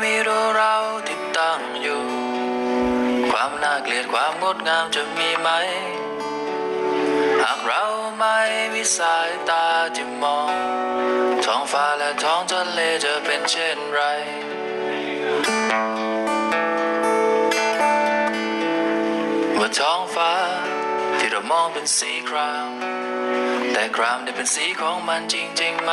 ไม่รู้เราติดตั้งอยู่ ความน่าเกลียดความงดงามจะมีไหม หากเราไม่มีสายตาที่มอง ท้องฟ้าและท้องทะเลจะเป็นเช่นไรเมื่อท้องฟ้าที่เรามองเป็นสีคราม แต่ครามได้เป็นสีของมันจริงๆไหม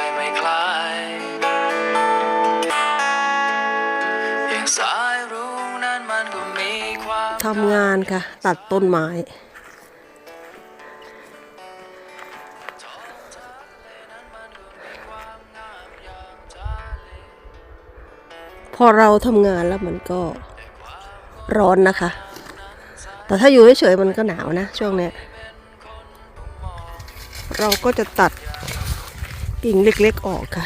่ ทำงานค่ะ ตัดต้นไม้พอเราทำงานแล้วมันก็ร้อนนะคะ แต่ถ้าอยู่เฉยๆมันก็หนาวนะ ช่วงเนี้ย เราก็จะตัดกิ่งเล็กๆออกค่ะ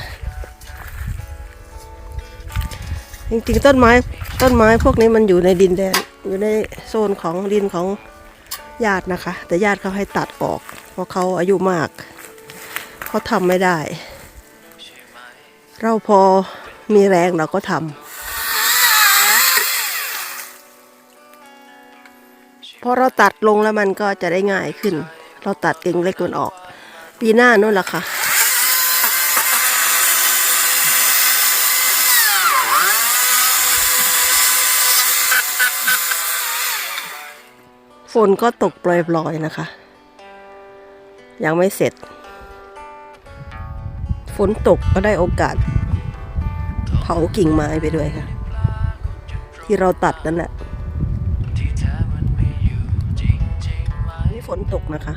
จริงๆต้นไม้ต้นไม้พวกนี้มันอยู่ในดินแดน อยู่ในโซนของดินของญาตินะคะ แต่ญาติเขาให้ตัดออก เพราะเขาอายุมาก เขาทำไม่ได้ เราพอมีแรงเราก็ทำพอเราตัดลงแล้วมันก็จะได้ง่ายขึ้น เราตัดเองเล็กมันออก ปีหน้านู่นแหละค่ะ ฝนก็ตกปล่อยๆนะคะ ยังไม่เสร็จ ฝนตกก็ได้โอกาส เผากิ่งไม้ไปด้วยค่ะ ที่เราตัดนั่นแหละนี่ฝนตกนะคะ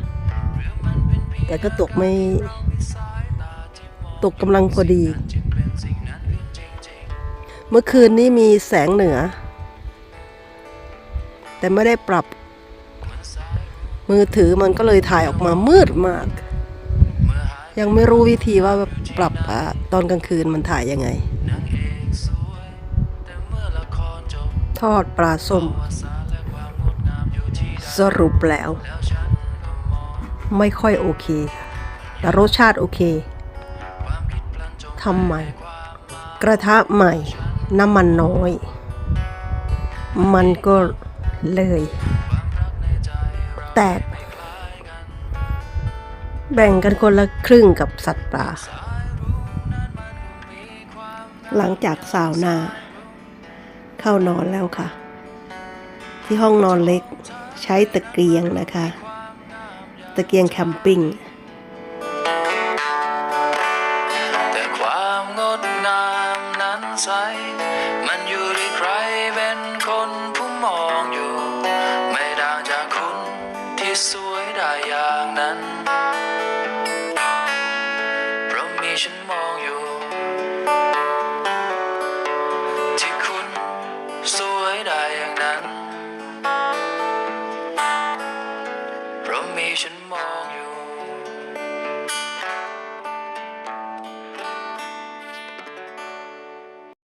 แต่ก็ตกไม่ ตกกำลังพอดีเป็นสิ่งนั้นจริงเมื่อคืนนี้มีแสงเหนือ แต่ไม่ได้ปรับ มือถือมันก็เลยถ่ายออกมามืดมาก ยังไม่รู้วิธีว่าปรับอ่าตอนกลางคืนมันถ่ายยังไง ทอดปลาส้ม สรุปแล้ว ไม่ค่อยโอเค แต่รสชาติโอเคทำใหม่ กระทะใหม่ น้ำมันน้อย มันก็เลย แตก แบ่งกันคนละครึ่งกับสัตว์ป่า หลังจากสาวนา เข้านอนแล้วค่ะ ที่ห้องนอนเล็กใช้ตะเกียงนะคะ ตะเกียงแคมปิ้งแต่ความงดงามนั้นใสมันอยู่ อย่างนั้น เพราะมีฉันมองอยู่ ที่คุณสวยได้อย่างนั้น เพราะมีฉันมองอยู่